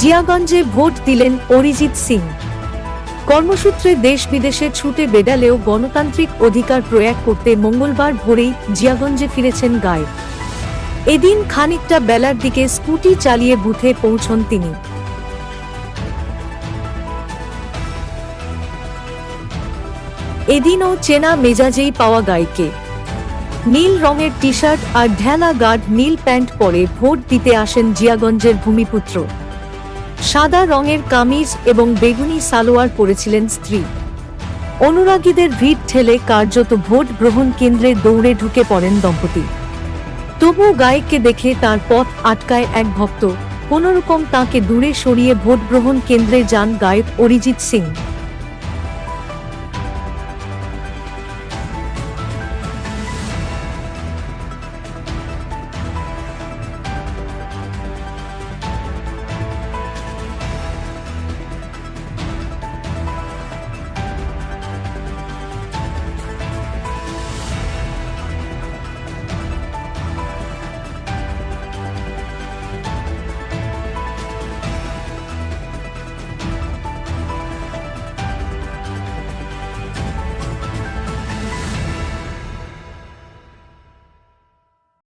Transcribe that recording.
জিয়াগঞ্জে vote দিলেন অরিজিৎ সিং। কর্মসূত্রে দেশ বিদেশে ছুটে বেডালেও গণতান্ত্রিক অধিকার প্রয়োগ করতে মঙ্গলবার ভোরেই জিয়াগঞ্জে ফিরেছেন গায়ক এদিন খানিকটা বেলার দিকে স্কুটি চালিয়ে বুথে পৌঁছন তিনি। এদিনও চেনা মেজাজেই পাওয়া গায়কে। নীল রঙের টি শার্ট আর ঢেলা গার্ড নীল প্যান্ট পরে ভোট দিতে আসেন জিয়াগঞ্জের ভূমিপুত্র। সাদা রঙের কামিজ এবং বেগুনি সালোয়ার পরেছিলেন স্ত্রী। অনুরাগীদের ভিড় ঠেলে কার্যত ভোট গ্রহণ কেন্দ্রে দৌড়ে ঢুকে পড়েন দম্পতি। তবু গায়ককে দেখে তার পথ আটকায় এক ভক্ত। কোনোরকম তাকে দূরে সরিয়ে ভোট গ্রহণ কেন্দ্রে যান গায়ক অরিজিৎ সিং।